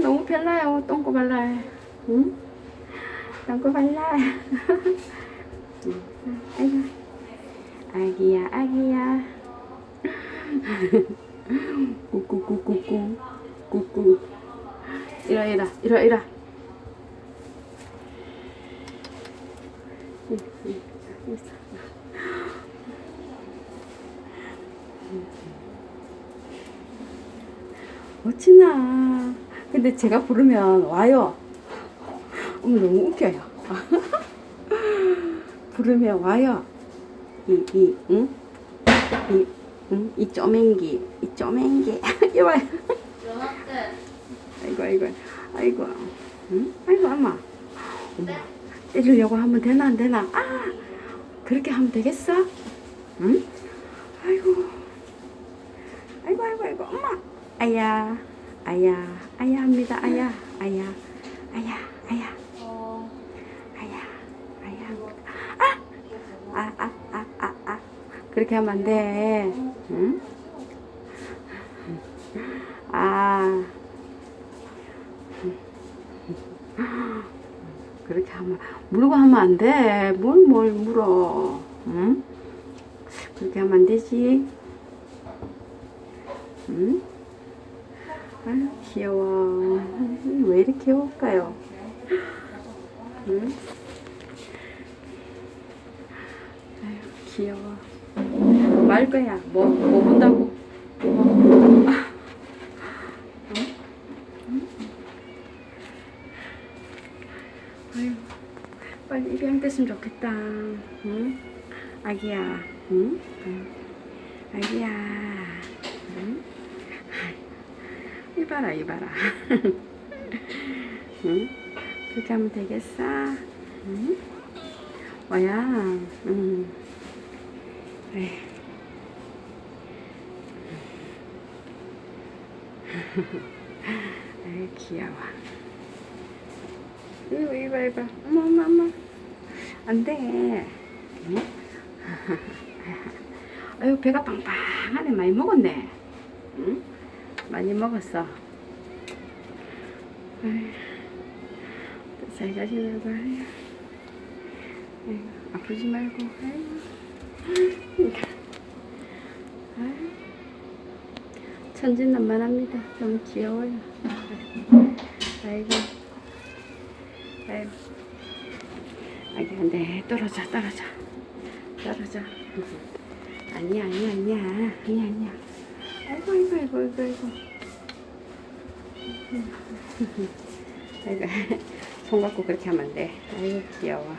너무 별나요. 똥꼬 발라. 응? 똥꼬. 응. 아이고. 아기야, 아기야. 꾸꾸꾸꾸꾸. 꾸꾸. 이라, 이라, 이라, 이라. 어찌나. 근데 제가 부르면 와요. 어머, 너무 웃겨요. 부르면 와요. 이, 이, 응? 이, 응? 이 쪼맹기, 이 쪼맹기. 이봐요. 아이고, 아이고, 아이고. 응? 아이고, 엄마. 어머, 때리려고 하면 되나, 안 되나? 아! 그렇게 하면 되겠어? 응? 아이고. 아이고, 아이고, 아이고, 엄마. 아야, 아야, 아야 합니다. 아야, 아야, 아야, 아야, 아야, 아야. 아! 아, 아, 아, 아, 아. 그렇게 하면 안 돼. 응? 아. 그렇게 하면, 물고 하면 안 돼. 뭘, 뭘 물어. 응? 그렇게 하면 안 되지. 응? 아유, 귀여워. 왜 이렇게 귀여울까요? 응? 아유, 귀여워. 말 거야. 뭐, 뭐 본다고? 뭐. 아. 빨리 입양 됐으면 좋겠다. 응? 아기야. 응? 아기야. 응? 이봐라 이봐라 응? 그렇게 하면 되겠어? 응? 뭐야 응. 에이. 아이 귀여워 이거 이봐 이봐 어머 어머 어머 안돼 응? 아유 배가 빵빵하네 많이 먹었네 응? 많이 먹었어. 잘 가시나봐. 아유, 아유, 아프지 말고. 아유, 천진난만합니다. 너무 귀여워요. 아이고, 아이고. 아기 안돼 떨어져 떨어져 떨어져. 아니야 아니야 아니야 아니야 아니야. 아이고 아이고 아이고 아이고 아이고 아이고 손 갖고 그렇게 하면 안 돼. 아이고 귀여워.